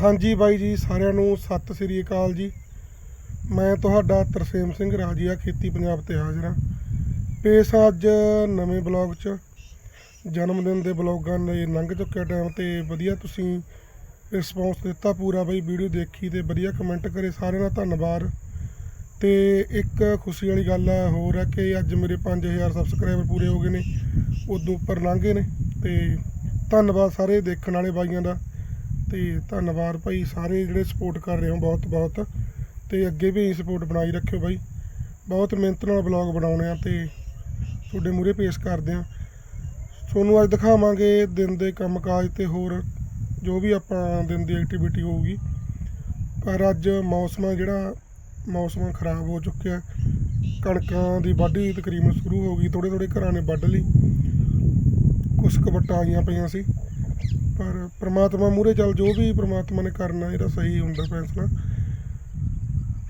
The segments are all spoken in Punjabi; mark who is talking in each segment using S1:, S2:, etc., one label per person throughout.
S1: ਹਾਂਜੀ ਬਾਈ ਜੀ, ਸਾਰਿਆਂ ਨੂੰ ਸਤਿ ਸ੍ਰੀ ਅਕਾਲ ਜੀ। ਮੈਂ ਤੁਹਾਡਾ ਤਰਸੇਮ ਸਿੰਘ ਰਾਜੀਆ, ਖੇਤੀ ਪੰਜਾਬ ਤੇ ਹਾਜ਼ਰ ਹਾਂ। ਪੇਸ਼ ਹਾਂ ਅੱਜ ਨਵੇਂ ਬਲੌਗ 'ਚ। ਜਨਮ ਦਿਨ ਦੇ ਬਲੌਗਾਂ ਨੇ ਲੰਘ ਚੁੱਕਿਆ ਟਾਈਮ ਤੇ। ਵਧੀਆ ਤੁਸੀਂ ਰਿਸਪੌਂਸ ਦਿੱਤਾ ਪੂਰਾ ਬਾਈ, ਵੀਡੀਓ ਦੇਖੀ ਤੇ ਵਧੀਆ ਕਮੈਂਟ ਕਰੇ। ਸਾਰਿਆਂ ਦਾ ਧੰਨਵਾਦ। ਤੇ ਇੱਕ ਖੁਸ਼ੀ ਵਾਲੀ ਗੱਲ ਹੈ, ਹੋਰ ਹੈ ਕਿ ਅੱਜ ਮੇਰੇ 5000 ਸਬਸਕ੍ਰਾਈਬਰ ਪੂਰੇ ਹੋ ਗਏ ਨੇ। ਉਦੋਂ ਉੱਪਰ ਲੰਘੇ ਨੇ। ਤੇ ਧੰਨਵਾਦ ਸਾਰੇ ਦੇਖਣ ਵਾਲੇ ਬਾਈਆਂ ਦਾ। ਤੇ ਧੰਨਵਾਦ ਭਾਈ, ਸਾਰੇ ਜਿਹੜੇ ਸਪੋਰਟ ਕਰ ਰਹੇ ਹੋ ਬਹੁਤ ਬਹੁਤ ਤੇ ਅੱਗੇ ਵੀ ਸਪੋਰਟ ਬਣਾਈ ਰੱਖਿਓ ਭਾਈ। ਬਹੁਤ ਮਿਹਨਤ ਨਾਲ ਬਲੌਗ ਬਣਾਉਣੇ ਆ ਤੇ ਤੁਹਾਡੇ ਮੂਹਰੇ ਪੇਸ਼ ਕਰਦੇ ਆ। ਤੁਹਾਨੂੰ ਅੱਜ ਦਿਖਾਵਾਂਗੇ ਦਿਨ ਦੇ ਕੰਮਕਾਜ ਤੇ ਹੋਰ ਜੋ ਵੀ ਆਪਾਂ ਦਿਨ ਦੀ ਐਕਟੀਵਿਟੀ ਹੋਊਗੀ। ਪਰ ਅੱਜ ਮੌਸਮ ਆ ਜਿਹੜਾ, ਮੌਸਮ ਖਰਾਬ ਹੋ ਚੁੱਕਿਆ ਕਣਕਾਂ ਦੀ ਵਾਢੀ ਤਕਰੀਬਨ ਸ਼ੁਰੂ ਹੋ ਗਈ ਥੋੜੇ ਥੋੜੇ ਘਰਾਂ ਨੇ ਵੱਢ ਲਈ। ਕੁਛ ਕੁ ਆਈਆਂ ਪਈਆਂ ਸੀ। ਪਰ ਪ੍ਰਮਾਤਮਾ ਮੂਰੇ ਚੱਲ ਜੋ ਵੀ ਪ੍ਰਮਾਤਮਾ ਨੇ ਕਰਨਾ, ਇਹਦਾ ਸਹੀ ਹੁੰਦਾ ਫੈਸਲਾ।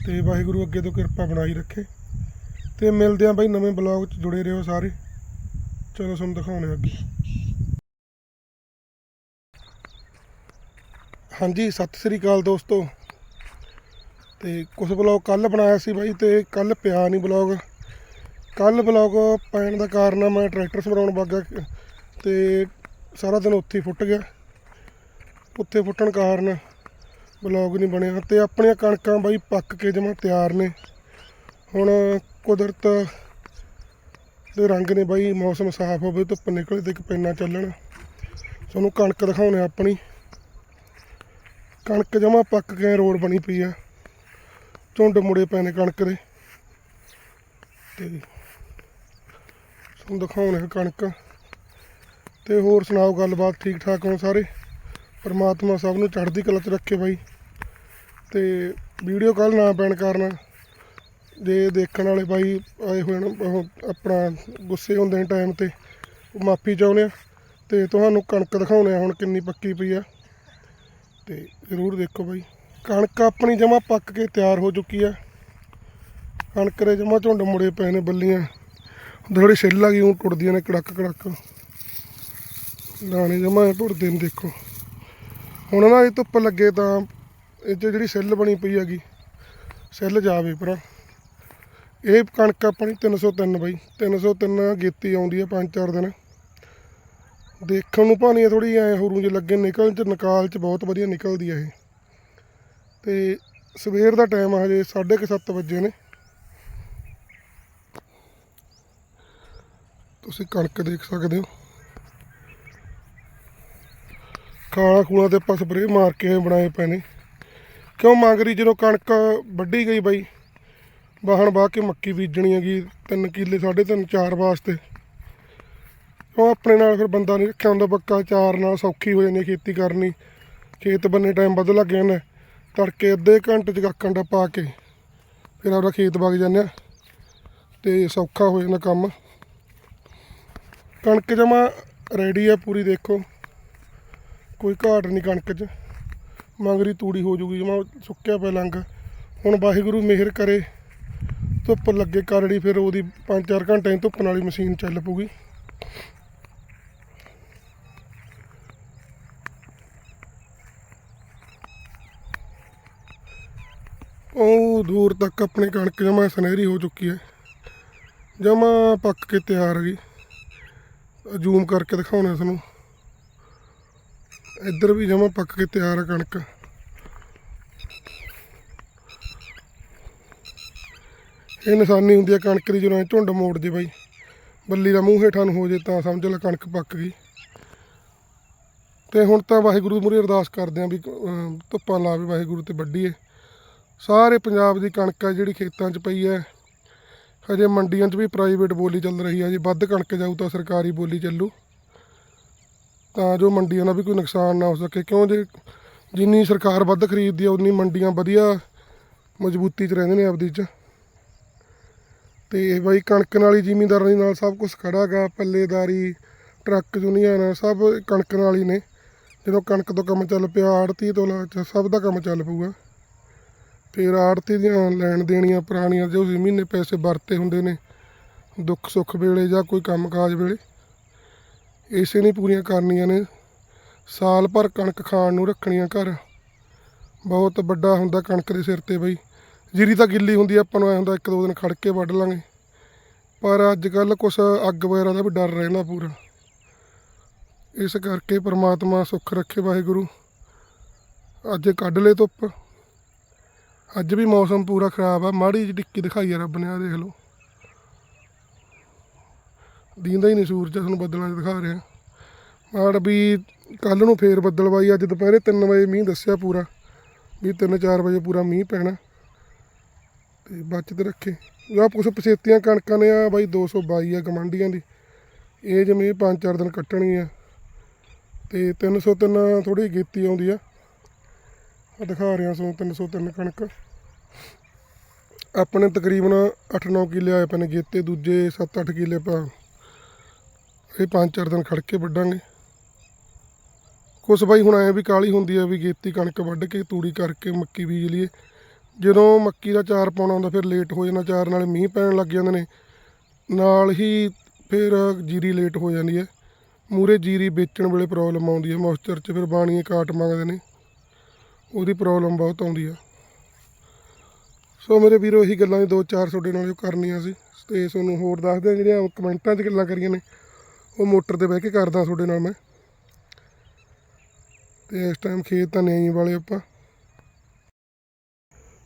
S1: ਤੇ ਵਾਹਿਗੁਰੂ ਅੱਗੇ ਤੋਂ ਕਿਰਪਾ ਬਣਾਈ ਰੱਖੇ। ਤੇ ਮਿਲਦੇ ਆਂ ਬਾਈ ਨਵੇਂ ਬਲੌਗ 'ਚ, ਜੁੜੇ ਰਹੋ ਸਾਰੇ। ਚਲੋ ਤੁਹਾਨੂੰ ਦਿਖਾਉਣੇ ਅੱਗੇ। ਹਾਂਜੀ, ਸਤਿ ਸ੍ਰੀ ਅਕਾਲ ਦੋਸਤੋ। ਤੇ ਕੁਝ ਬਲੌਗ ਕੱਲ ਬਣਾਇਆ ਸੀ ਬਾਈ ਤੇ ਕੱਲ ਪਿਆ ਨਹੀਂ ਬਲੌਗ। ਕੱਲ ਬਲੌਗ ਪੈਣ ਦਾ ਕਾਰਨ ਮੈਂ ਟਰੈਕਟਰ ਸਮਰਾਉਣ ਗਿਆ। ਤੇ ਸਾਰਾ ਦਿਨ ਉੱਥੇ ਹੀ ਫੁੱਟ ਗਿਆ। ਉੱਥੇ ਫੁੱਟਣ ਕਾਰਨ ਬਲੌਗ ਨਹੀਂ ਬਣਿਆ ਤੇ ਆਪਣੀਆਂ ਕਣਕਾਂ ਬਾਈ ਪੱਕ ਕੇ ਜਮਾ ਤਿਆਰ ਨੇ। ਹੁਣ ਕੁਦਰਤ ਦੇ ਰੰਗ ਨੇ ਬਾਈ, ਮੌਸਮ ਸਾਫ਼ ਹੋਵੇ ਧੁੱਪ ਨਿਕਲੇ ਤੇ ਇੱਕ ਪੈਨਾ ਚੱਲਣ। ਤੁਹਾਨੂੰ ਕਣਕ ਦਿਖਾਉਣੇ ਆਪਣੀ। ਕਣਕ ਜਮਾ ਪੱਕ ਕੇ ਰੋਡ ਬਣੀ ਪਈ ਆ। ਝੁੰਡ ਮੁੜੇ ਪਏ ਨੇ ਕਣਕ ਦੇ। ਤੇ ਤੁਹਾਨੂੰ ਦਿਖਾਉਣੇ ਕਣਕ। ਤੇ ਹੋਰ ਸੁਣਾਓ, ਗੱਲਬਾਤ ਠੀਕ ਠਾਕ ਹੋ ਸਾਰੇ? ਪਰਮਾਤਮਾ ਸਭ ਨੂੰ ਚੜ੍ਹਦੀ ਕਲਾ 'ਚ ਰੱਖੇ ਬਾਈ। ਤੇ ਵੀਡੀਓ ਕੱਲ ਨਾ ਪੈਣ ਕਾਰਨ ਜੇ ਦੇਖਣ ਵਾਲੇ ਬਾਈ ਆਏ ਹੋਏ ਨੇ ਆਪਣਾ ਗੁੱਸੇ ਹੁੰਦੇ ਨੇ ਟਾਈਮ ਤੇ, ਉਹ ਮਾਫੀ ਚਾਹੁੰਦੇ ਆ। ਤੇ ਤੁਹਾਨੂੰ ਕਣਕ ਦਿਖਾਉਣੇ ਆ ਹੁਣ ਕਿੰਨੀ ਪੱਕੀ ਪਈ ਆ। ਤੇ ਜ਼ਰੂਰ ਦੇਖੋ ਬਾਈ। ਕਣਕ ਆਪਣੀ ਜਮਾ ਪੱਕ ਕੇ ਤਿਆਰ ਹੋ ਚੁੱਕੀ ਆ। ਕਣਕ ਦੇ ਜਮਾ ਝੁੰਡ ਮੁੜੇ ਪਏ ਨੇ ਬੱਲੀਆਂ। ਥੋੜੀ ਛਿੱਲ ਆ ਗਈ ਉਹ ਟੁੱਟਦੀਆਂ ਨੇ ਕੜਕ ਕੜਕ ਲਾਣੇ ਜਮਾ ਟੁੱਟਦੇ ਨੇ, ਦੇਖੋ। ਹੁਣ ਨਾ ਇਹ ਧੁੱਪ ਲੱਗੇ ਤਾਂ ਇਹ 'ਚ ਜਿਹੜੀ ਸੈੱਲ ਬਣੀ ਪਈ ਹੈਗੀ, ਸੈੱਲ ਜਾਵੇ ਭਰਾ। ਇਹ ਕਣਕ ਆਪਣੀ 303 ਬਾਈ 303 ਗੇਤੀ ਆਉਂਦੀ ਹੈ ਪੰਜ ਚਾਰ ਦਿਨ। ਦੇਖਣ ਨੂੰ ਭਾਣੀ ਥੋੜੀ ਐ ਹੋਰੂ ਜੇ ਲੱਗੇ ਨਿਕਲਣ ਚ, ਨਿਕਾਲ ਚ ਬਹੁਤ ਵਧੀਆ ਨਿਕਲਦੀ ਹੈ ਇਹ। ਤੇ ਸਵੇਰ ਦਾ ਟਾਈਮ ਆ ਹਜੇ 7:30 ਵਜੇ ਨੇ। ਤੁਸੀਂ ਕਣਕ ਦੇਖ ਸਕਦੇ ਹੋ। ਕਾਲਾ ਖੂਲਾ ਤੇ ਆਪਾਂ ਸਪਰੇਅ ਮਾਰ ਕੇ ਬਣਾਏ ਪਏ ਨੇ। ਕਿਉਂ ਮੰਗਰੀ ਜਦੋਂ ਕਣਕ ਵੱਢੀ ਗਈ ਬਾਈ? ਬਾਹਣ ਬਾਹ ਕੇ ਮੱਕੀ ਬੀਜਣੀ ਹੈਗੀ 3 ਕਿੱਲੇ 3.5 4 ਵਾਸਤੇ। ਉਹ ਆਪਣੇ ਨਾਲ ਫਿਰ ਬੰਦਾ ਨਹੀਂ ਰੱਖਿਆ ਹੁੰਦਾ, ਪੱਕਾ ਚਾਰ ਨਾਲ ਸੌਖੀ ਹੋ ਜਾਂਦੀ ਖੇਤੀ ਕਰਨੀ। ਖੇਤ ਬੰਨੇ ਟਾਈਮ ਵੱਧ ਲੱਗ ਜਾਂਦਾ, ਤੜਕੇ ਅੱਧੇ ਘੰਟੇ ਚ ਕੱਕਣ ਪਾ ਕੇ ਫਿਰ ਆਪਣਾ ਖੇਤ ਵਗ ਜਾਂਦੇ ਆ, ਤੇ ਸੌਖਾ ਹੋ ਜਾਂਦਾ ਕੰਮ। ਕਣਕ ਜਮਾ ਰੈਡੀ ਆ ਪੂਰੀ, ਦੇਖੋ। ਕੋਈ ਘਾਟ ਨਹੀਂ ਕਣਕ 'ਚ। ਮੰਗਰੀ ਤੂੜੀ ਹੋ ਜੂਗੀ, ਜਮਾ ਸੁੱਕਿਆ ਪਿਆ ਲੰਗ ਹੁਣ ਵਾਹਿਗੁਰੂ ਮਿਹਰ ਕਰੇ, ਧੁੱਪ ਲੱਗੇ ਕਰੜੀ, ਫਿਰ ਉਹਦੀ 5-4 ਘੰਟੇ ਧੁੱਪ ਵਾਲੀ ਮਸ਼ੀਨ ਚੱਲ ਪੂਗੀ ਉਹ ਦੂਰ ਤੱਕ ਆਪਣੀ ਕਣਕ ਜਮਾ ਸੁਨਹਿਰੀ ਹੋ ਚੁੱਕੀ ਹੈ। ਜਮਾ ਪੱਕ ਕੇ ਤਿਆਰ ਹੈਗੀ। ਜ਼ੂਮ ਕਰਕੇ ਦਿਖਾਉਣਾ ਤੁਹਾਨੂੰ। ਇੱਧਰ ਵੀ ਜਮਾ ਪੱਕ ਕੇ ਤਿਆਰ ਆ ਕਣਕ। ਇਹ ਨਿਸ਼ਾਨੀ ਹੁੰਦੀ ਹੈ ਕਣਕ ਦੀ ਜਦੋਂ ਐਂ ਝੁੰਡ ਮੋੜ ਜੇ ਬਾਈ। ਬੱਲੀ ਦਾ ਮੂੰਹ ਹੇਠਾਂ ਨੂੰ ਹੋ ਜੇ ਤਾਂ ਸਮਝ ਲੈ ਕਣਕ ਪੱਕ ਗਈ। ਤੇ ਹੁਣ ਤਾਂ ਵਾਹਿਗੁਰੂ ਮੂਹਰੇ ਅਰਦਾਸ ਕਰਦੇ ਆਂ ਵੀ ਧੁੱਪਾਂ ਲਾਵੇ ਵਾਹਿਗੁਰੂ ਤੇ ਵੱਢੀਏ। ਸਾਰੇ ਪੰਜਾਬ ਦੀ ਕਣਕ ਆ ਜਿਹੜੀ ਖੇਤਾਂ 'ਚ ਪਈ ਹੈ ਹਜੇ ਮੰਡੀਆਂ 'ਚ ਵੀ ਪ੍ਰਾਈਵੇਟ ਬੋਲੀ ਚੱਲ ਰਹੀ ਹੈ ਜੇ ਵੱਧ ਕਣਕ ਜਾਊ ਤਾਂ ਸਰਕਾਰੀ ਬੋਲੀ ਚੱਲੂ। ਤਾਂ ਜੋ ਮੰਡੀਆਂ ਦਾ ਵੀ ਕੋਈ ਨੁਕਸਾਨ ਨਾ ਹੋ ਸਕੇ। ਕਿਉਂ ਜੇ ਜਿੰਨੀ ਸਰਕਾਰ ਵੱਧ ਖਰੀਦਦੀ ਆ, ਉਨੀ ਮੰਡੀਆਂ ਵਧੀਆ ਮਜ਼ਬੂਤੀ 'ਚ ਰਹਿੰਦੇ ਨੇ ਆਪਦੀ 'ਚ। ਤੇ ਬਾਈ ਕਣਕ ਨਾਲ ਹੀ ਜ਼ਿਮੀਂਦਾਰਾਂ ਦੇ ਨਾਲ ਸਭ ਕੁਝ ਖੜਾ ਗਾ ਪੱਲੇਦਾਰੀ, ਟਰੱਕ ਯੂਨੀਅਨ, ਸਭ ਕਣਕ ਨਾਲ ਹੀ ਨੇ। ਜਦੋਂ ਕਣਕ ਤੋਂ ਕੰਮ ਚੱਲ ਪਿਆ, ਆੜਤੀ ਤੋਂ ਲਾ ਸਭ ਦਾ ਕੰਮ ਚੱਲ ਪਊਗਾ। ਫਿਰ ਆੜਤੀ ਦੀਆਂ ਲੈਣ ਦੇਣੀਆਂ ਪੁਰਾਣੀਆਂ, ਜੋ ਮਹੀਨੇ ਪੈਸੇ ਵਰਤੇ ਹੁੰਦੇ ਨੇ ਦੁੱਖ ਸੁੱਖ ਵੇਲੇ ਜਾਂ ਕੋਈ ਕੰਮ ਕਾਜ ਵੇਲੇ। ਇਸੇ ਨੇ ਪੂਰੀਆਂ ਕਰਨੀਆਂ ਨੇ। ਸਾਲ ਭਰ ਕਣਕ ਖਾਣ ਨੂੰ ਰੱਖਣੀਆਂ ਘਰ। ਬਹੁਤ ਵੱਡਾ ਹੁੰਦਾ ਕਣਕ ਦੇ ਸਿਰ ਤੇ ਬਈ। ਜੀਰੀ ਤਾਂ ਗਿੱਲੀ ਹੁੰਦੀ ਆਪਾਂ ਨੂੰ ਐ ਹੁੰਦਾ ਇੱਕ ਦੋ ਦਿਨ ਖੜ ਕੇ ਵੱਢ ਲਾਂਗੇ। ਪਰ ਅੱਜ ਕੱਲ ਕੁਛ ਅੱਗ ਵਗੈਰਾ ਦਾ ਵੀ ਡਰ ਰਹਿੰਦਾ ਪੂਰਾ। ਇਸ ਕਰਕੇ ਪ੍ਰਮਾਤਮਾ ਸੁੱਖ ਰੱਖੇ ਵਾਹਿਗੁਰੂ। ਅੱਜ ਕੱਢ ਲੈ ਧੁੱਪ। ਅੱਜ ਵੀ ਮੌਸਮ ਪੂਰਾ ਖਰਾਬ ਆ। ਮਾੜੀ ਜਿਹੀ ਟਿੱਕੀ ਦਿਖਾਈ ਆ ਰੱਬ ਨੇ ਆ ਦੇਖ ਲਓ। ਦੀਂਦਾ ਹੀ ਨਹੀਂ ਸੂਰਜ, ਤੁਹਾਨੂੰ ਬੱਦਲਾਂ 'ਚ ਦਿਖਾ ਰਿਹਾ। ਮਾੜ ਵੀ ਕੱਲ ਨੂੰ ਫੇਰ ਬੱਦਲਵਾਈ ਅੱਜ ਦੁਪਹਿਰੇ 3 ਵਜੇ ਮੀਂਹ ਦੱਸਿਆ ਪੂਰਾ, ਵੀ 3-4 ਵਜੇ ਪੂਰਾ ਮੀਂਹ ਪੈਣਾ। ਤੇ ਬਚਤ ਰੱਖੇ। ਆ ਕੁਛ ਪਛੇਤੀਆਂ ਕਣਕਾਂ ਨੇ ਆ ਬਾਈ 222 ਆ ਗਮੰਡੀਆਂ ਦੀ। ਇਹ ਜਿਵੇਂ 5-4 ਦਿਨ ਕੱਟਣੀ ਕੱਟਣਗੀਆਂ ਤੇ 303 ਥੋੜੀ ਗੀਤੀ ਆਉਂਦੀ ਆ। ਆ ਦਿਖਾ ਰਿਹਾ ਸੋ 303 ਕਣਕ। ਆਪਣੇ ਤਕਰੀਬਨ 8-9 ਕਿੱਲੇ ਆਏ ਪਏ ਨੇ, ਗੇਤੇ ਦੂਜੇ 7-8 ਕਿੱਲੇ ਪਾ। ਇਹ 5-4 ਦਿਨ ਖੜ ਕੇ ਵੱਢਾਂਗੇ। ਕੁਛ ਬਾਈ ਹੁਣ ਐ ਵੀ ਕਾਲੀ ਹੁੰਦੀ ਆ ਵੀ ਗੇਤੀ ਕਣਕ ਵੱਢ ਕੇ ਤੂੜੀ ਕਰਕੇ ਮੱਕੀ ਬੀਜ ਲਈਏ। ਜਦੋਂ ਮੱਕੀ ਦਾ ਚਾਰ ਪਾਉਣਾ ਹੁੰਦਾ ਫਿਰ ਲੇਟ ਹੋ ਜਾਂਦਾ, ਚਾਰ ਨਾਲ ਮੀਂਹ ਪੈਣ ਲੱਗ ਜਾਂਦੇ ਨੇ। ਨਾਲ ਹੀ ਫਿਰ ਜੀਰੀ ਲੇਟ ਹੋ ਜਾਂਦੀ ਹੈ ਮੂਰੇ ਜੀਰੀ ਵੇਚਣ ਵੇਲੇ ਪ੍ਰੋਬਲਮ ਆਉਂਦੀ ਹੈ ਮੋਇਸਚਰ 'ਚ ਫਿਰ ਬਾਣੀਏ ਕਾਟ ਮੰਗਦੇ ਨੇ। ਉਹਦੀ ਪ੍ਰੋਬਲਮ ਬਹੁਤ ਆਉਂਦੀ ਆ। ਸੋ ਮੇਰੇ ਵੀਰੋ, ਇਹੀ ਗੱਲਾਂ ਦੀ ਦੋ ਚਾਰ ਤੁਹਾਡੇ ਨਾਲ ਜੋ ਕਰਨੀਆਂ ਸੀ। ਤੇ ਤੁਹਾਨੂੰ ਹੋਰ ਦੱਸਦੇ ਆ ਜਿਹੜੀਆਂ ਕਮੈਂਟਾਂ 'ਚ ਗੱਲਾਂ ਕਰੀਆਂ ਨੇ। ਉਹ ਮੋਟਰ ਤੇ ਬਹਿ ਕੇ ਕਰਦਾ ਤੁਹਾਡੇ ਨਾਲ ਮੈਂ। ਤੇ ਇਸ ਟਾਈਮ ਖੇਤ ਤਾਂ ਨਹੀਂ ਵਾਲੇ ਆਪਾਂ।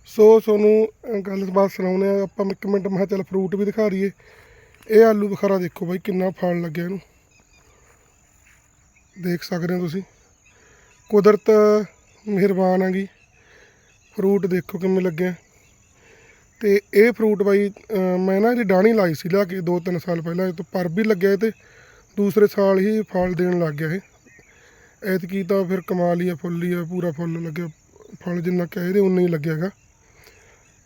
S1: ਸੋ ਤੁਹਾਨੂੰ ਗੱਲਬਾਤ ਗੱਲ ਸੁਣਾਉਂਦੇ ਆ ਆਪਾਂ ਇੱਕ ਮਿੰਟ, ਮੈਂ ਕਿਹਾ ਚੱਲ ਫਰੂਟ ਵੀ ਦਿਖਾ ਰਹੀਏ ਇਹ ਆਲੂ ਬੁਖਾਰਾ ਦੇਖੋ ਬਾਈ, ਕਿੰਨਾ ਫਲ ਲੱਗਿਆ ਇਹਨੂੰ। ਦੇਖ ਸਕਦੇ ਹੋ ਤੁਸੀਂ। ਕੁਦਰਤ ਮਿਹਰਬਾਨ ਹੈਗੀ। ਫਰੂਟ ਦੇਖੋ ਕਿਵੇਂ ਲੱਗਿਆ। ਤੇ ਇਹ ਫਰੂਟ ਬਾਈ ਮੈਂ ਨਾ ਇਹਦੀ ਡਾਣੀ ਲਾਈ ਸੀ, ਲਿਆ ਕੇ 2-3 ਸਾਲ ਪਹਿਲਾਂ, ਇਹ ਤੋਂ ਪਰ ਵੀ ਲੱਗਿਆ ਇਹ ਤੇ। ਦੂਸਰੇ ਸਾਲ ਹੀ ਫਲ ਦੇਣ ਲੱਗ ਗਿਆ ਇਹ। ਐਤਕੀ ਤਾਂ ਫਿਰ ਕਮਾਲ ਹੀ ਆ, ਫੁੱਲ ਹੀ ਆ, ਪੂਰਾ ਫੁੱਲ ਲੱਗਿਆ। ਫਲ ਜਿੰਨਾ ਕਹੇ ਦੇ ਉਨਾ ਹੀ ਲੱਗਿਆ ਹੈਗਾ।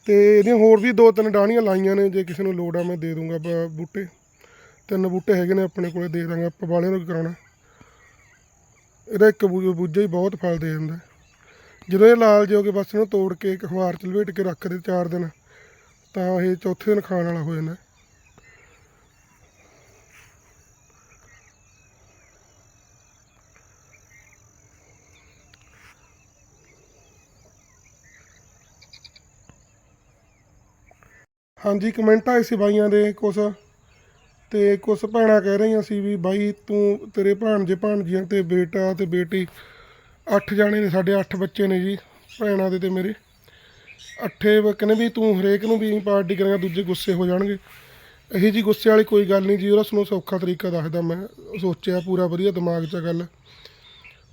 S1: ਤੇ ਇਹਦੀਆਂ ਹੋਰ ਵੀ ਦੋ ਤਿੰਨ ਡਾਣੀਆਂ ਲਾਈਆਂ ਨੇ, ਜੇ ਕਿਸੇ ਨੂੰ ਲੋੜ ਆ ਮੈਂ ਦੇ ਦੂੰਗਾ ਬੂਟੇ। ਤਿੰਨ ਬੂਟੇ ਹੈਗੇ ਨੇ ਆਪਣੇ ਕੋਲੇ, ਦੇ ਦਾਂਗੇ, ਆਪਾਂ ਵਾਲਿਆਂ ਨੂੰ ਕੀ ਕਰਾਉਣਾ। ਇਹਦਾ ਇੱਕ ਬੂ- ਬੂਝਾ ਹੀ ਬਹੁਤ ਫਲ ਦੇ ਜਾਂਦਾ ਜਦੋਂ ਇਹ ਲਾਲ ਜਿਹੇ ਹੋ ਕੇ ਬਸ ਇਹਨੂੰ ਤੋੜ ਕੇ ਇੱਕ ਅਖਬਾਰ ਚ ਲਪੇਟ ਕੇ ਰੱਖ ਦੇ ਚਾਰ ਦਿਨ, ਤਾਂ ਇਹ ਚੌਥੇ ਦਿਨ ਖਾਣ ਵਾਲਾ ਹੋ ਜਾਂਦਾ। ਹਾਂਜੀ, ਕਮੈਂਟ ਆਏ ਸੀ ਬਾਈਆਂ ਦੇ ਕੁਛ। ਤੇ ਕੁਛ ਭੈਣਾਂ ਕਹਿ ਰਹੀਆਂ ਸੀ ਵੀ, ਬਾਈ, ਤੂੰ ਤੇਰੇ ਭਾਣਜੇ ਭਾਣਜੀਆਂ ਤੇ ਬੇਟਾ ਤੇ ਬੇਟੀ, ਅੱਠ ਜਾਣੇ ਨੇ, ਸਾਡੇ ਅੱਠ ਬੱਚੇ ਨੇ ਜੀ, ਭੈਣਾਂ ਦੇ ਤੇ ਮੇਰੇ। ਅੱਠੇ ਕਹਿੰਦੇ ਵੀ ਤੂੰ ਹਰੇਕ ਨੂੰ ਵੀ ਪਾਰਟੀ ਕਰਾਂਗਾ, ਦੂਜੇ ਗੁੱਸੇ ਹੋ ਜਾਣਗੇ। ਇਹੀ ਜੀ ਗੁੱਸੇ ਵਾਲੀ ਕੋਈ ਗੱਲ ਨਹੀਂ ਜੀ, ਉਹਦਾ ਸਾਨੂੰ ਸੌਖਾ ਤਰੀਕਾ ਦੱਸਦਾ ਮੈਂ, ਸੋਚਿਆ ਪੂਰਾ ਵਧੀਆ, ਦਿਮਾਗ 'ਚ ਆ ਗੱਲ।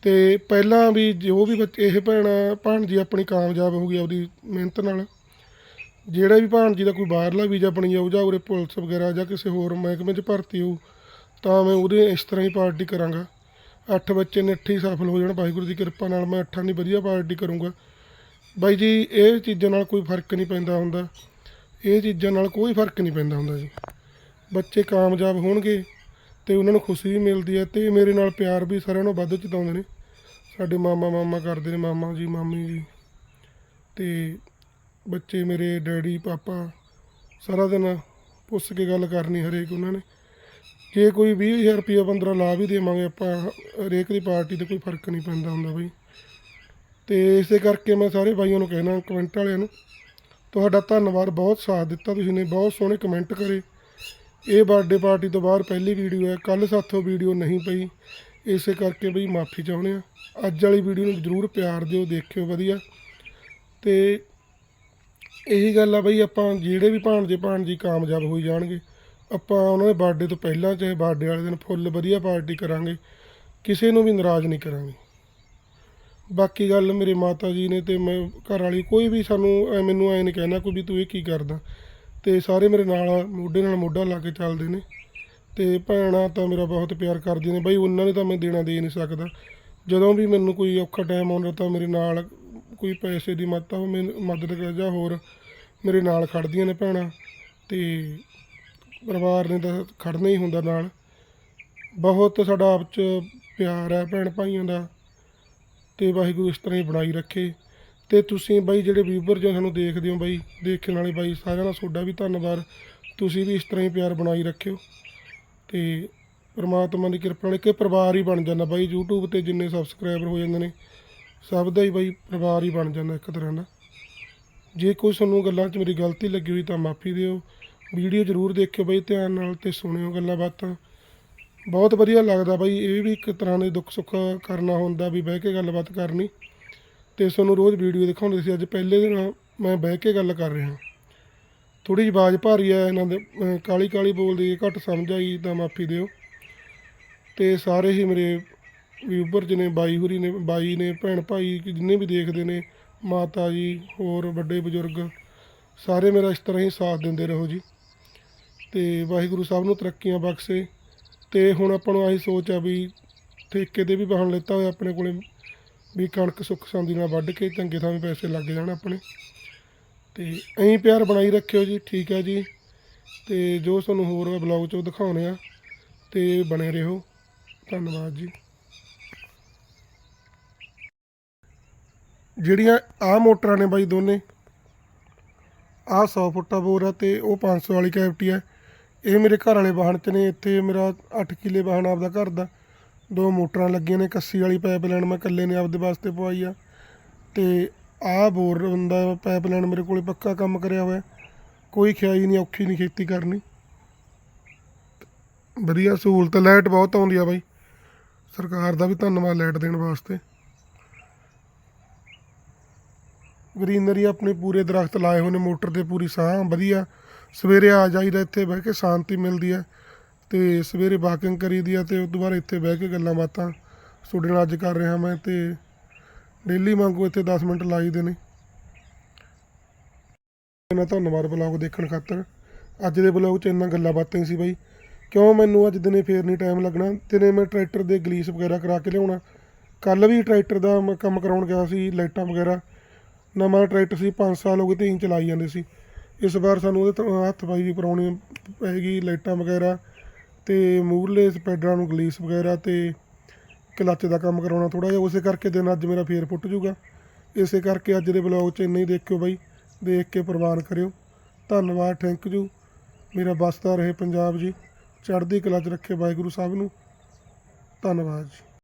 S1: ਤੇ ਪਹਿਲਾਂ ਵੀ ਜੋ ਵੀ ਬੱਚੇ, ਇਹ ਭੈਣਾਂ, ਭਾਣਜੀ ਆਪਣੀ ਕਾਮਯਾਬ ਹੋ ਗਈ ਆਪਦੀ ਮਿਹਨਤ ਨਾਲ। ਜਿਹੜਾ ਵੀ ਭਾਣਜੀ ਦਾ ਕੋਈ ਬਾਹਰਲਾ ਵੀਜ਼ਾ ਬਣੀ ਜਾਊ ਜਾਂ ਉਰੇ ਪੁਲਿਸ ਵਗੈਰਾ ਜਾਂ ਕਿਸੇ ਹੋਰ ਮਹਿਕਮੇ 'ਚ ਭਰਤੀ ਹੋਊ, ਤਾਂ ਮੈਂ ਉਹਦੇ ਇਸ ਤਰ੍ਹਾਂ ਹੀ ਪਾਰਟੀ ਕਰਾਂਗਾ। ਅੱਠ ਬੱਚੇ ਨੇ, ਅੱਠ ਹੀ ਸਫਲ ਹੋ ਜਾਣ। ਵਾਹਿਗੁਰੂ ਦੀ ਕਿਰਪਾ ਨਾਲ ਮੈਂ ਅੱਠਾਂ ਦੀ ਵਧੀਆ ਪਾਰਟੀ ਕਰੂੰਗਾ। ਬਾਈ ਜੀ, ਇਹ ਚੀਜ਼ਾਂ ਨਾਲ ਕੋਈ ਫ਼ਰਕ ਨਹੀਂ ਪੈਂਦਾ ਹੁੰਦਾ। ਇਹ ਚੀਜ਼ਾਂ ਨਾਲ ਕੋਈ ਫ਼ਰਕ ਨਹੀਂ ਪੈਂਦਾ ਹੁੰਦਾ ਜੀ। ਬੱਚੇ ਕਾਮਯਾਬ ਹੋਣਗੇ ਤੇ ਉਹਨਾਂ ਨੂੰ ਖੁਸ਼ੀ ਵੀ ਮਿਲਦੀ ਹੈ ਤੇ ਮੇਰੇ ਨਾਲ ਪਿਆਰ ਵੀ ਸਾਰਿਆਂ ਨੂੰ ਵੱਧ ਚਤਾਉਂਦੇ ਨੇ। ਸਾਡੇ ਮਾਮਾ ਮਾਮਾ ਕਰਦੇ ਨੇ, ਮਾਮਾ ਜੀ, ਮਾਮੀ ਜੀ। ਤੇ ਬੱਚੇ ਮੇਰੇ ਡੈਡੀ, ਪਾਪਾ ਸਾਰਾ ਦਿਨ ਪੁੱਛ ਕੇ ਗੱਲ ਕਰਨੀ ਹਰੇਕ ਉਹਨਾਂ ਨੇ। ਜੇ ਕੋਈ 20000 ਰੁਪਇਆ 15 ਲਾ ਵੀ ਦੇਵਾਂਗੇ ਆਪਾਂ, ਹਰੇਕ ਦੀ ਪਾਰਟੀ ਤੇ ਕੋਈ ਫ਼ਰਕ ਨਹੀਂ ਪੈਂਦਾ ਹੁੰਦਾ ਬਈ। ਤੇ ਇਸੇ ਕਰਕੇ ਮੈਂ ਸਾਰੇ ਭਾਈਆਂ ਨੂੰ ਕਹਿਣਾ, ਕਮੈਂਟ ਵਾਲਿਆਂ ਨੂੰ, ਤੁਹਾਡਾ ਧੰਨਵਾਦ ਬਹੁਤ ਸਾਥ ਦਿੱਤਾ ਤੁਸੀਂ ਨੇ, ਬਹੁਤ ਸੋਹਣੇ ਕਮੈਂਟ ਕਰੇ। ਇਹ ਬਰਥਡੇ ਪਾਰਟੀ ਤੋਂ ਬਾਅਦ ਪਹਿਲੀ ਵੀਡੀਓ ਹੈ ਕੱਲ ਸਾਥੋਂ ਵੀਡੀਓ ਨਹੀਂ ਪਈ। ਇਸੇ ਕਰਕੇ ਬਈ ਮਾਫੀ ਚਾਹੁੰਦੇ ਆ ਅੱਜ ਵਾਲੀ ਵੀਡੀਓ ਨੂੰ ਜਰੂਰ ਪਿਆਰ ਦਿਓ, ਦੇਖਿਓ ਵਧੀਆ। ਤੇ ਇਹੀ ਗੱਲ ਆ ਬਈ, ਆਪਾਂ ਜਿਹੜੇ ਵੀ ਭਾਣਜੇ ਭਾਣਜੀ ਕਾਮਯਾਬ ਹੋਈ ਜਾਣਗੇ, ਆਪਾਂ ਉਹਨਾਂ ਦੇ ਬਰਥਡੇ ਤੋਂ ਪਹਿਲਾਂ ਚਾਹੇ ਬਰਥਡੇ ਵਾਲੇ ਦਿਨ ਫੁੱਲ ਵਧੀਆ ਪਾਰਟੀ ਕਰਾਂਗੇ, ਕਿਸੇ ਨੂੰ ਵੀ ਨਾਰਾਜ਼ ਨਹੀਂ ਕਰਾਂਗੇ। ਬਾਕੀ ਗੱਲ ਮੇਰੇ ਮਾਤਾ ਜੀ ਨੇ ਤੇ ਮੈਂ ਘਰ ਵਾਲੀ ਕੋਈ ਵੀ ਸਾਨੂੰ ਮੈਨੂੰ ਐ ਨਹੀਂ ਕਹਿਣਾ ਕੋਈ ਵੀ ਤੂੰ ਇਹ ਕੀ ਕਰਦਾ। ਤੇ ਸਾਰੇ ਮੇਰੇ ਨਾਲ ਮੋਢੇ ਨਾਲ ਮੋਢਾ ਲਾ ਕੇ ਚੱਲਦੇ ਨੇ। ਤੇ ਭੈਣਾਂ ਤਾਂ ਮੇਰਾ ਬਹੁਤ ਪਿਆਰ ਕਰਦੀਆਂ ਨੇ। ਬਈ ਉਹਨਾਂ ਨੇ ਤਾਂ ਮੈਂ ਦੇਣਾ ਦੇ ਨਹੀਂ ਸਕਦਾ। ਜਦੋਂ ਵੀ ਮੈਨੂੰ ਕੋਈ ਔਖਾ ਟਾਈਮ ਆਉਂਦਾ ਤਾਂ ਮੇਰੇ ਨਾਲ ਕੋਈ ਪੈਸੇ ਦੀ ਮਦਦ ਤਾਂ ਮੈਨੂੰ ਮਦਦ ਕਰ ਜਾਂ ਹੋਰ ਮੇਰੇ ਨਾਲ ਖੜਦੀਆਂ ਨੇ ਭੈਣਾਂ ਤੇ ਪਰਿਵਾਰ ਨੇ ਤਾਂ ਖੜਨਾ ਹੀ ਹੁੰਦਾ ਨਾਲ। ਬਹੁਤ ਸਾਡਾ ਆਪ 'ਚ ਪਿਆਰ ਹੈ ਭੈਣ ਭਾਈਆਂ ਦਾ ਤੇ ਵਾਹਿਗੁਰੂ ਇਸ ਤਰ੍ਹਾਂ ਹੀ ਬਣਾਈ ਰੱਖੇ। ਤੇ ਤੁਸੀਂ ਬਾਈ ਜਿਹੜੇ ਵੀਵਰ ਜੋ ਸਾਨੂੰ ਦੇਖਦੇ ਹੋ ਬਾਈ, ਦੇਖਣ ਵਾਲੇ ਬਾਈ ਸਾਰਿਆਂ ਦਾ ਤੁਹਾਡਾ ਵੀ ਧੰਨਵਾਦ। ਤੁਸੀਂ ਵੀ ਇਸ ਤਰ੍ਹਾਂ ਹੀ ਪਿਆਰ ਬਣਾਈ ਰੱਖਿਓ ਤੇ ਪਰਮਾਤਮਾ ਦੀ ਕਿਰਪਾ ਨਾਲ ਇੱਕ ਪਰਿਵਾਰ ਹੀ ਬਣ ਜਾਂਦਾ ਬਾਈ, YouTube ਤੇ ਜਿੰਨੇ ਸਬਸਕ੍ਰਾਈਬਰ ਹੋ ਜਾਂਦੇ ਨੇ। ਸਭ ਦਾ ਹੀ ਬਾਈ ਪਰਿਵਾਰ ਹੀ ਬਣ ਜਾਂਦਾ ਇੱਕ ਤਰ੍ਹਾਂ ਦਾ ਜੇ ਕੋਈ ਤੁਹਾਨੂੰ ਗੱਲਾਂ 'ਚ ਮੇਰੀ ਗਲਤੀ ਲੱਗੀ ਹੋਈ ਤਾਂ ਮਾਫੀ ਦਿਓ। ਵੀਡੀਓ ਜ਼ਰੂਰ ਦੇਖਿਓ ਬਾਈ, ਧਿਆਨ ਨਾਲ ਤੇ ਸੁਣਿਓ ਗੱਲਾਂ ਬਾਤਾਂ। ਬਹੁਤ ਵਧੀਆ ਲੱਗਦਾ ਬਾਈ, ਇਹ ਵੀ ਇੱਕ ਤਰ੍ਹਾਂ ਦੇ ਦੁੱਖ ਸੁੱਖ ਕਰਨਾ ਹੁੰਦਾ ਵੀ ਬਹਿ ਕੇ ਗੱਲਬਾਤ ਕਰਨੀ। ਤੇ ਤੁਹਾਨੂੰ ਰੋਜ਼ ਵੀਡੀਓ ਦਿਖਾਉਂਦੇ ਸੀ, ਅੱਜ ਪਹਿਲੇ ਦਿਨ ਮੈਂ ਬਹਿ ਕੇ ਗੱਲ ਕਰ ਰਿਹਾ। ਥੋੜੀ ਜਿਹੀ ਆਵਾਜ਼ ਭਾਰੀ ਆ, ਇਹਨਾਂ ਦੇ, ਅਹ ਕਾਲੀ ਕਾਲੀ ਬੋਲਦੀ ਘੱਟ ਸਮਝ ਆਈ ਤਾਂ ਮਾਫੀ ਦਿਓ। ਤੇ ਸਾਰੇ ਹੀ ਮੇਰੇ ਵਿਊਵਰ ਜਿਹਨੇ ਬਾਈ ਹੁਰੀ ਨੇ, ਬਾਈ ਨੇ, ਭੈਣ ਭਾਈ ਜਿੰਨੇ ਵੀ ਦੇਖਦੇ ਨੇ, ਮਾਤਾ ਜੀ, ਹੋਰ ਵੱਡੇ ਬਜ਼ੁਰਗ, ਸਾਰੇ ਮੇਰਾ ਇਸ ਤਰ੍ਹਾਂ ਹੀ ਸਾਥ ਦਿੰਦੇ ਰਹੋ ਜੀ। ਤੇ ਵਾਹਿਗੁਰੂ ਸਾਹਿਬ ਨੂੰ ਤਰੱਕੀਆਂ ਬਖਸ਼ੇ। ਤੇ ਹੁਣ ਆਪਾਂ ਨੂੰ ਆਹੀ ਸੋਚ ਆ ਵੀ ਠੇਕੇ ਦੇ ਵੀ ਵਾਹਣ ਲਿੱਤਾ ਹੋਇਆ ਆਪਣੇ ਕੋਲੇ, ਵੀ ਕਣਕ ਸੁੱਖ ਸੰਦੀ ਨਾਲ ਵੱਢ ਕੇ ਚੰਗੇ ਥਾਂ ਵੀ ਪੈਸੇ ਲੱਗ ਜਾਣ ਆਪਣੇ। ਤੇ ਐਂ ਪਿਆਰ ਬਣਾਈ ਰੱਖਿਓ ਜੀ, ਠੀਕ ਹੈ ਜੀ। ਤੇ ਜੋ ਤੁਹਾਨੂੰ ਹੋਰ ਬਲੌਗ 'ਚੋਂ ਉਹ ਦਿਖਾਉਣੇ ਆ, ਤੇ ਬਣੇ ਰਹੋ। ਧੰਨਵਾਦ ਜੀ। ਜਿਹੜੀਆਂ ਆ ਮੋਟਰਾਂ ਨੇ ਬਾਈ ਦੋਨੇ, ਆਹ 100 ਫੁੱਟਾ ਬੋਰ ਆ ਤੇ ਉਹ 500 ਵਾਲੀ ਕੈਵਟੀ ਆ। ਇਹ ਮੇਰੇ ਘਰ ਵਾਲੇ ਵਾਹਣ 'ਚ ਨੇ, ਇੱਥੇ ਮੇਰਾ 8 ਕਿੱਲੇ ਵਾਹਣ ਆਪਦਾ ਘਰ ਦਾ। ਦੋ ਮੋਟਰਾਂ ਲੱਗੀਆਂ ਨੇ, ਕੱਸੀ ਵਾਲੀ ਪਾਈਪ ਲਾਈਨ ਮੈਂ ਇਕੱਲੇ ਨੇ ਆਪਦੇ ਵਾਸਤੇ ਪਵਾਈ ਆ। ਤੇ ਆਹ ਬੋਰ ਹੁੰਦਾ ਪਾਈਪ ਲਾਈਨ ਮੇਰੇ ਕੋਲੇ ਪੱਕਾ ਕੰਮ ਕਰਿਆ ਹੋਇਆ। ਕੋਈ ਖਿਆਈ ਨਹੀਂ, ਔਖੀ ਨਹੀਂ ਖੇਤੀ ਕਰਨੀ। ਵਧੀਆ ਸਹੂਲਤ ਲਾਈਟ ਬਹੁਤ ਆਉਂਦੀ ਆ ਬਾਈ। ਸਰਕਾਰ ਦਾ ਵੀ ਧੰਨਵਾਦ ਲਾਈਟ ਦੇਣ ਵਾਸਤੇ। ਗਰੀਨਰੀ ਆਪਣੇ ਪੂਰੇ ਦਰਖਤ ਲਾਏ ਹੋਏ ਨੇ, ਮੋਟਰ ਤੇ ਪੂਰੀ ਸਾਹ, ਵਧੀਆ। ਸਵੇਰੇ ਆ ਜਾਈਦਾ ਇੱਥੇ ਬਹਿ ਕੇ, ਸ਼ਾਂਤੀ ਮਿਲਦੀ ਹੈ। ਤੇ ਸਵੇਰੇ ਵਾਕਿੰਗ ਕਰੀਦੀ ਆ ਤੇ ਉਸ ਤੋਂ ਬਾਅਦ ਇੱਥੇ ਬਹਿ ਕੇ ਗੱਲਾਂ ਬਾਤਾਂ ਤੁਹਾਡੇ ਨਾਲ ਅੱਜ ਕਰ ਰਿਹਾ ਮੈਂ ਤੇ ਡੇਲੀ ਵਾਂਗੂ ਇੱਥੇ 10 ਮਿੰਟ ਲਾਈਦੇ ਨੇ। ਇਹਨਾਂ ਧੰਨਵਾਦ ਬਲੌਗ ਦੇਖਣ ਖਾਤਰ। ਅੱਜ ਦੇ ਬਲੌਗ 'ਚ ਇੰਨਾ ਗੱਲਾਂ ਬਾਤਾਂ ਹੀ ਸੀ ਬਾਈ। ਕਿਉਂ ਮੈਨੂੰ ਅੱਜ ਦਿਨੇ ਫੇਰ ਨਹੀਂ ਟਾਈਮ ਲੱਗਣਾ? ਦਿਨੇ ਮੈਂ ਟਰੈਕਟਰ ਦੇ ਗਲੀਸ ਵਗੈਰਾ ਕਰਾ ਕੇ ਲਿਆਉਣਾ। ਕੱਲ ਵੀ ਟਰੈਕਟਰ ਦਾ ਕੰਮ ਕਰਾਉਣ ਗਿਆ ਸੀ, ਲਾਈਟਾਂ ਵਗੈਰਾ। ਨਵਾਂ ਟਰੈਕਟਰ ਸੀ 5 ਸਾਲ ਹੋ ਗਏ ਤੇ ਇੰਚ ਚਲਾਈ ਜਾਂਦੇ ਸੀ। ਇਸ ਵਾਰ ਸਾਨੂੰ ਉਹਦੇ ਤੋਂ ਹੱਥ ਪਾਈ ਵੀ ਕਰਾਉਣੀ ਪੈਗੀ, ਲਾਈਟਾਂ ਵਗੈਰਾ ਤੇ ਮੂਹਰਲੇ ਸਪੈਡਰਾਂ ਨੂੰ ਗਲੀਸ ਵਗੈਰਾ ਤੇ ਕਲੱਚ ਦਾ ਕੰਮ ਕਰਾਉਣਾ ਥੋੜਾ ਜਿਹਾ, ਉਸੇ ਕਰਕੇ ਦਿਨ ਅੱਜ ਮੇਰਾ ਫੇਰ ਫੁੱਟ ਜੂਗਾ ਇਸੇ ਕਰਕੇ ਅੱਜ ਦੇ ਬਲੌਗ 'ਚ ਇੰਨਾ ਹੀ ਦੇਖਿਓ ਬਾਈ, ਦੇਖ ਕੇ ਪ੍ਰਵਾਨ ਕਰਿਓ। ਧੰਨਵਾਦ, ਥੈਂਕ ਯੂ। ਮੇਰਾ ਬਸਦਾ ਰਹੇ ਪੰਜਾਬ ਜੀ, ਚੜ੍ਹਦੀ ਕਲਾ 'ਚ ਰੱਖੇ ਵਾਹਿਗੁਰੂ ਸਾਹਿਬ ਨੂੰ। ਧੰਨਵਾਦ ਜੀ।